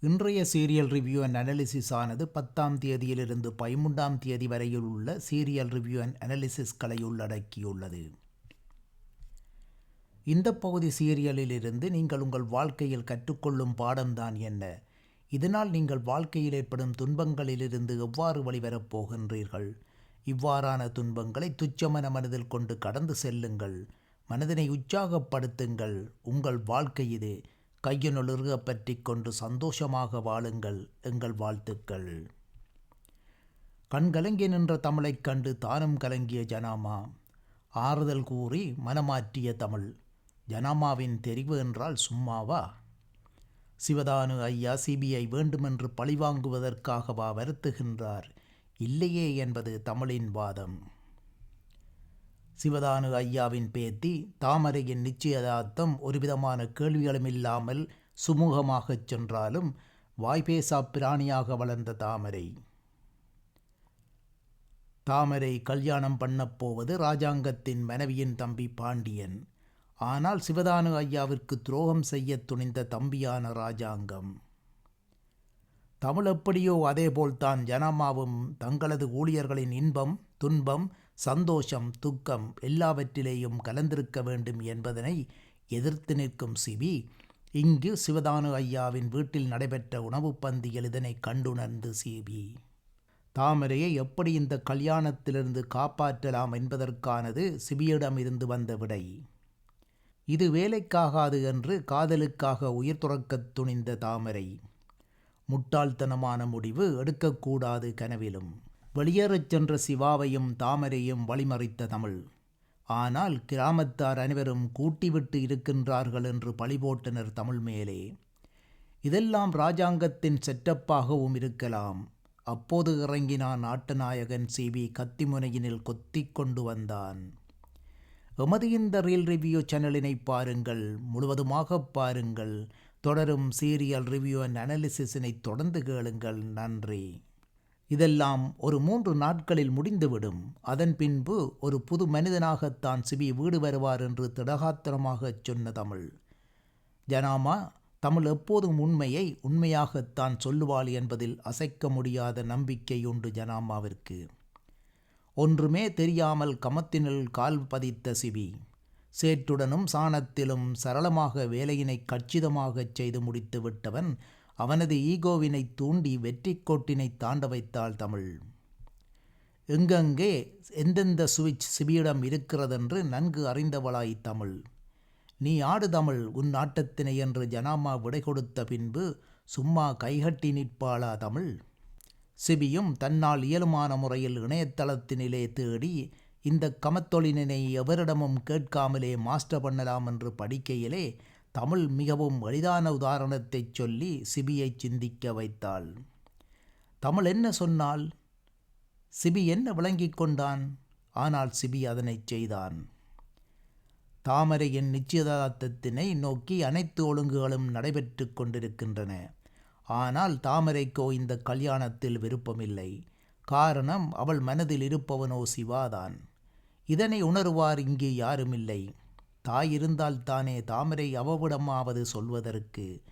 இன்றைய serial review and analysis ஆனது பத்தாம் தேதியிலிருந்து பதிமூன்றாம் தேதி வரையில் உள்ள சீரியல் ரிவ்யூ அண்ட் அனாலிசிஸ்களை உள்ளடக்கியுள்ளது. இந்த பகுதி சீரியலிலிருந்து நீங்கள் உங்கள் வாழ்க்கையில் கற்றுக்கொள்ளும் பாடம்தான் என்ன? இதனால் நீங்கள் வாழ்க்கையில் ஏற்படும் துன்பங்களிலிருந்து எவ்வாறு வழிவரப் போகின்றீர்கள்? இவ்வாறான துன்பங்களை துச்சமன மனதில் கொண்டு கடந்து செல்லுங்கள். மனதினை உற்சாகப்படுத்துங்கள். உங்கள் வாழ்க்கை இது. கையினுளிர்க பற்றி கொண்டு சந்தோஷமாக வாழுங்கள் எங்கள் வாழ்த்துக்கள். கண்கலங்கி நின்ற தமிழைக் கண்டு தானும் கலங்கிய ஜனாமா. ஆறுதல் கூறி மனமாற்றிய தமிழ். ஜனாமாவின் தெரிவு என்றால் சும்மாவா? சிவதானு ஐயா சிபிஐ வேண்டுமென்று பழிவாங்குவதற்காகவா வருத்துகின்றார்? இல்லையே என்பது தமிழின் வாதம். சிவதானு ஐயாவின் பேத்தி தாமரையின் நிச்சயதார்த்தம் ஒருவிதமான கேள்விகளும் இல்லாமல் சுமூகமாகச் சென்றாலும் வாய்பேசா பிராணியாக வளர்ந்த தாமரை. தாமரை கல்யாணம் பண்ணப்போவது ராஜாங்கத்தின் மனைவியின் தம்பி பாண்டியன். ஆனால் சிவதானு ஐயாவிற்கு துரோகம் செய்ய துணிந்த தம்பியான ராஜாங்கம். தமிழ் எப்படியோ அதேபோல்தான் ஜனமாவும் தங்களது ஊழியர்களின் இன்பம் துன்பம் சந்தோஷம் துக்கம் எல்லாவற்றிலேயும் கலந்திருக்க வேண்டும் என்பதனை எதிர்த்து நிற்கும் சிபி இங்கு சிவதானு ஐயாவின் வீட்டில் நடைபெற்ற உணவுப் பந்தியில் இதனை கண்டுணர்ந்து சிபி. தாமரையை எப்படி இந்த கல்யாணத்திலிருந்து காப்பாற்றலாம் என்பதற்கானது சிபியிடம் இருந்து வந்த விடை. இது வேலைக்காகாது என்று காதலுக்காக உயிர் துறக்கத் துணிந்த தாமரை. முட்டாள்தனமான முடிவு எடுக்கக்கூடாது கனவிலும். வெளியேறச் சென்ற சிவாவையும் தாமரையும் வழிமறித்த தமிழ். ஆனால் கிராமத்தார் அனைவரும் கூட்டிவிட்டு இருக்கின்றார்கள் என்று பழிபோட்டனர் தமிழ் மேலே. இதெல்லாம் ராஜாங்கத்தின் செட்டப்பாகவும் இருக்கலாம். அப்போது இறங்கினான் நாட்டுநாயகன் சிவி கத்திமுனையினில் கொத்திக் கொண்டு வந்தான். எமது இந்த ரீல் ரிவ்யூ சேனலினை பாருங்கள் முழுவதுமாக பாருங்கள். தொடரும் சீரியல் ரிவ்யூ அண்ட் அனாலிசிஸினை தொடர்ந்து கேளுங்கள். நன்றி. இதெல்லாம் ஒரு மூன்று நாட்களில் முடிந்துவிடும். அதன் பின்பு ஒரு புது மனிதனாகத்தான் சிபி வீடு வருவார் என்று திடகாத்திரமாகச் சொன்ன தமிழ். ஜனாமா தமிழ் எப்போதும் உண்மையை உண்மையாகத்தான் சொல்லுவாள் என்பதில் அசைக்க முடியாத நம்பிக்கை உண்டு ஜனாமாவிற்கு. ஒன்றுமே தெரியாமல் கமத்தினில் கால் பதித்த சிபி சேற்றுடனும் சாணத்திலும் சரளமாக வேலையினை கச்சிதமாகச் செய்து முடித்து விட்டவன் அவனது ஈகோவினை தூண்டி வெற்றி கோட்டினை தாண்ட வைத்தாள் தமிழ். எங்கெங்கே எந்தெந்த சுவிட்ச் சிபியிடம் இருக்கிறதென்று நன்கு அறிந்தவளாய் தமிழ். நீ ஆடு தமிழ் உன் ஆட்டத்தினை என்று ஜனாமா விடை கொடுத்த பின்பு சும்மா கைகட்டி நிற்பாளா தமிழ்? சிபியும் தன்னால் இயலுமான முறையில் இணையதளத்தினிலே தேடி இந்த கமத்தொழிலினை எவரிடமும் கேட்காமலே மாஸ்டர் பண்ணலாம் என்று படிக்கையிலே தமிழ் மிகவும் எளிதான உதாரணத்தை சொல்லி சிபியை சிந்திக்க வைத்தாள். தமிழ் என்ன சொன்னால் சிபி என்ன விளங்கிக் கொண்டான்? ஆனால் சிபி அதனைச் செய்தான். தாமரையின் நிச்சயதார்த்தத்தினை நோக்கி அனைத்து ஒழுங்குகளும் நடைபெற்று கொண்டிருக்கின்றன. ஆனால் தாமரைக்கோ இந்த கல்யாணத்தில் விருப்பமில்லை. காரணம் அவள் மனதில் இருப்பவனோ சிவாதான். இதனை உணருவார் இங்கே யாருமில்லை. தாய் இருந்தால் தானே தாமரை அவவிடமாவது சொல்வதற்கு.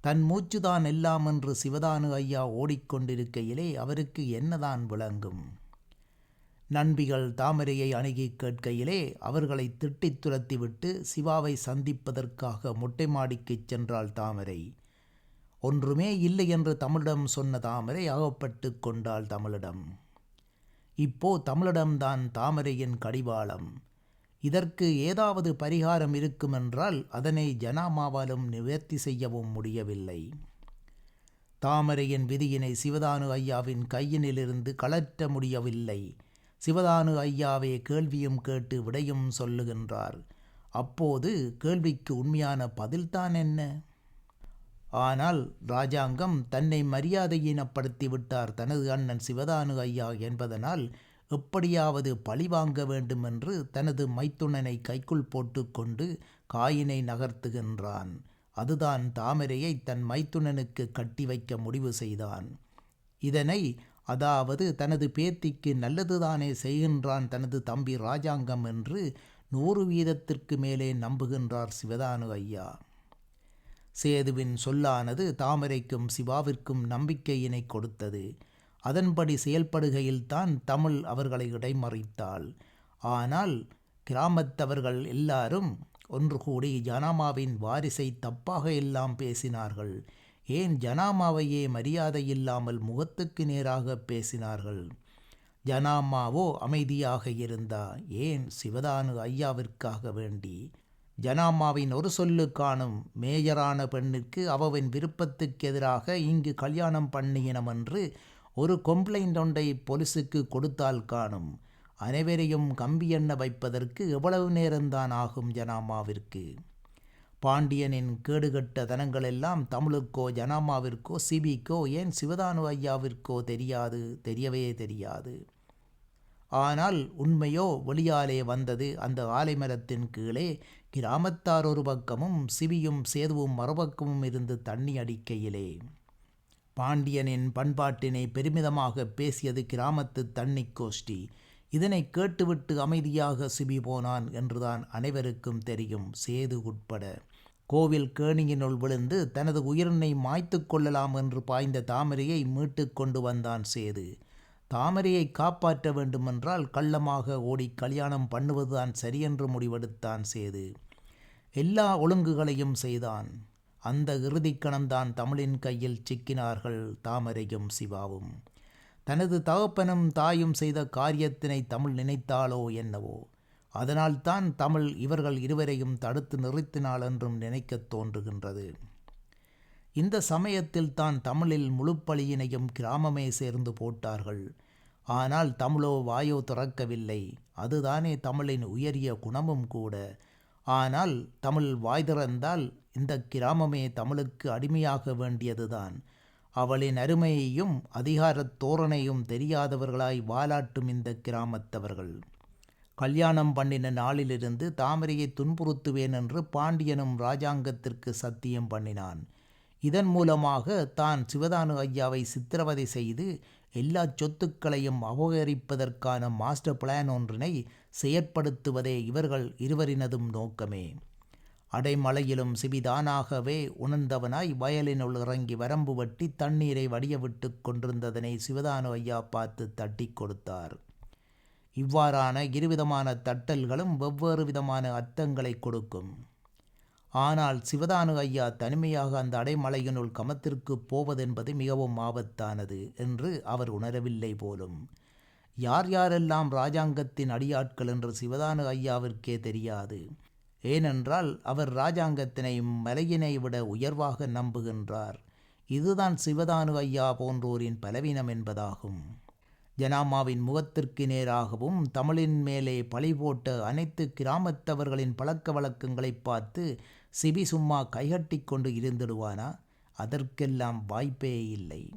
தன் மூச்சுதான் எல்லாம் என்று சிவதானு ஐயா ஓடிக்கொண்டிருக்கையிலே அவருக்கு என்னதான் விளங்கும்? நண்பிகள் தாமரையை அணுகி கேட்கையிலே அவர்களை திட்டித் துரத்திவிட்டு சிவாவை சந்திப்பதற்காக மொட்டை மாடிக்குச் சென்றாள் தாமரை. ஒன்றுமே இல்லை என்று தமிழிடம் சொன்ன தாமரை அகப்பட்டு கொண்டாள் தமிழிடம். இப்போ தமிழிடம்தான் தாமரையின் கடிவாளம். இதற்கு ஏதாவது பரிகாரம் இருக்குமென்றால் அதனை ஜனாமாவாலும் நிவர்த்தி செய்யவும் முடியவில்லை. தாமரையின் விதியினை சிவதானு ஐயாவின் கையினிலிருந்து கலற்ற முடியவில்லை. சிவதானு ஐயாவே கேள்வியும் கேட்டு விடையும் சொல்லுகின்றார். அப்போது கேள்விக்கு உண்மையான பதில்தான் என்ன? ஆனால் ராஜாங்கம் தன்னை மரியாதையினப்படுத்தி விட்டார் தனது அண்ணன் சிவதானு ஐயா என்பதனால் எப்படியாவது பழி வாங்க வேண்டும் என்று தனது மைத்துணனை கைக்குள் போட்டுக்கொண்டு காயினை நகர்த்துகின்றான். அதுதான் தாமரையை தன் மைத்துணனுக்கு கட்டி வைக்க முடிவு செய்தான். இதனை அதாவது தனது பேத்திக்கு நல்லதுதானே செய்கின்றான் தனது தம்பி ராஜாங்கம் என்று நூறு வீதத்திற்கு மேலே நம்புகின்றார் சிவதானு ஐயா. சேதுவின் சொல்லானது தாமரைக்கும் சிவாவிற்கும் நம்பிக்கையினை கொடுத்தது. அதன்படி செயல்படுகையில்தான் தமிழ் அவர்களை இடைமறித்தாள். ஆனால் கிராமத்தவர்கள் எல்லாரும் ஒன்று கூடி ஜனாமாவின் வாரிசை தப்பாக எல்லாம் பேசினார்கள். ஏன் ஜனாமாவையே மரியாதை இல்லாமல் முகத்துக்கு நேராக பேசினார்கள்? ஜனாமாவோ அமைதியாக இருந்தா? ஏன் சிவதானு ஐயாவிற்காக வேண்டி? ஜனாமாவின் ஒரு சொல்லு காணும் மேஜரான பெண்ணிற்கு அவவின் விருப்பத்துக்கு எதிராக இங்கு கல்யாணம் பண்ணியினம் என்று ஒரு கம்ப்ளைண்ட் ஒன்றை போலீஸுக்கு கொடுத்தால் காணும். அனைவரையும் கம்பி எண்ண வைப்பதற்கு எவ்வளவு நேரம்தான் ஆகும் ஜனாமாவிற்கு? பாண்டியனின் கேடுகட்ட தனங்களெல்லாம் தமிழுக்கோ ஜனாமாவிற்கோ சிபிக்கோ ஏன் சிவதானு ஐயாவிற்கோ தெரியாது தெரியவே தெரியாது. ஆனால் உண்மையோ வெளியாலே வந்தது அந்த ஆலைமரத்தின் கீழே கிராமத்தார் ஒரு பக்கமும் சிவியும் சேதுவும் மறுபக்கமும் இருந்து தண்ணி அடிக்கையிலே. பாண்டியனின் பண்பாட்டினை பெருமிதமாக பேசியது கிராமத்து தண்ணி கோஷ்டி. இதனை கேட்டுவிட்டு அமைதியாக சிபி போனான் என்றுதான் அனைவருக்கும் தெரியும் சேது உட்பட. கோவில் கேணியினுள் விழுந்து தனது உயிரினை மாய்த்து கொள்ளலாம் என்று பாய்ந்த தாமரையை மீட்டு கொண்டு வந்தான் சேது. தாமரையை காப்பாற்ற வேண்டுமென்றால் கள்ளமாக ஓடி கல்யாணம் பண்ணுவதுதான் சரியென்று முடிவெடுத்தான் சேது. எல்லா ஒழுங்குகளையும் செய்தான். அந்த இறுதிக்கணம்தான் தமிழின் கையில் சிக்கினார்கள் தாமரையும் சிவாவும். தனது தகப்பனும் தாயும் செய்த காரியத்தினை தமிழ் நினைத்தாளோ என்னவோ? அதனால்தான் தமிழ் இவர்கள் இருவரையும் தடுத்து நிறுத்தினாள் என்றும் நினைக்கத் தோன்றுகின்றது. இந்த சமயத்தில் தான் தமிழில் முழுப்பழியினையும் கிராமமே சேர்ந்து போட்டார்கள். ஆனால் தமிழோ வாயோ திறக்கவில்லை. அதுதானே தமிழின் உயரிய குணமும் கூட. ஆனால் தமிழ் வாய் திறந்தால் இந்த கிராமமே தமிழுக்கு அடிமையாக வேண்டியதுதான். அவளின் அருமையையும் அதிகாரத் தோரணையும் தெரியாதவர்களாய் வாலாட்டும் இந்த கிராமத்தவர்கள். கல்யாணம் பண்ணின நாளிலிருந்து தாமரையை துன்புறுத்துவேன் என்று பாண்டியனும் ராஜாங்கத்திற்கு சத்தியம் பண்ணினான். இதன் மூலமாக தான் சிவதானு ஐயாவை சித்திரவதை செய்து எல்லா சொத்துக்களையும் அபகரிப்பதற்கான மாஸ்டர் பிளான் ஒன்றினை செயற்படுத்துவதே இவர்கள் இருவரினதும் நோக்கமே. அடைமலையிலும் சிபிதானாகவே உணர்ந்தவனாய் வயலினுள் இறங்கி வரம்பு வட்டி தண்ணீரை வடியவிட்டு கொண்டிருந்ததனை சிவதானு ஐயா பார்த்து தட்டி கொடுத்தார். இவ்வாறான இருவிதமான தட்டல்களும் வெவ்வேறு விதமான அர்த்தங்களை கொடுக்கும். ஆனால் சிவதானு ஐயா தனிமையாக அந்த அடைமலையினுள் கமத்திற்கு போவதென்பது மிகவும் ஆபத்தானது என்று அவர் உணரவில்லை போலும். யார் யாரெல்லாம் ராஜாங்கத்தின் அடியாட்கள் என்று சிவதானு ஐயாவிற்கே தெரியாது. ஏனென்றால் அவர் ராஜாங்கத்தினை மலையினை விட உயர்வாக நம்புகின்றார். இதுதான் சிவதானு ஐயா போன்றோரின் பலவீனம் என்பதாகும். ஜனாமாவின் முகத்திற்கு நேராகவும் தமிழின் மேலே பழி போட்ட அனைத்து கிராமத்தவர்களின் பழக்க வழக்கங்களை பார்த்து சிபி சும்மா கைகட்டி கொண்டு இருந்திடுவானா? அதற்கெல்லாம் வாய்ப்பே இல்லை.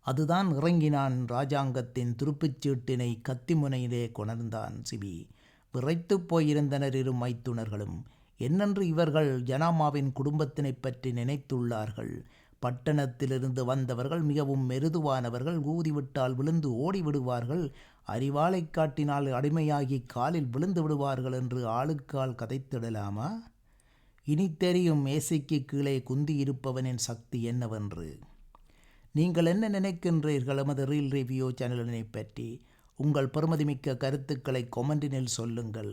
அதுதான் இறங்கினான் ராஜாங்கத்தின் துருப்புச் சீட்டினை கத்திமுனையிலே கொணர்ந்தான் சிபி. விரைத்து போயிருந்தனர் இரு மைத்துணர்களும் என்னென்று இவர்கள் ஜனாமாவின் குடும்பத்தினை பற்றி நினைத்துள்ளார்கள்? பட்டணத்திலிருந்து வந்தவர்கள் மிகவும் மெருதுவானவர்கள் ஊதிவிட்டால் விழுந்து ஓடிவிடுவார்கள். அறிவாளை காட்டினால் அடிமையாகி காலில் விழுந்து விடுவார்கள் என்று ஆளுக்கால் கதைத்திடலாமா? இனி தெரியும் மேசைக்கு கீழே குந்தி இருப்பவனின் சக்தி என்னவென்று. நீங்கள் என்ன நினைக்கின்றீர்கள் எமது ரீல் ரிவ்யூ சேனலினை பற்றி? உங்கள் பெருமதிமிக்க கருத்துக்களை கொமெண்டினில் சொல்லுங்கள்.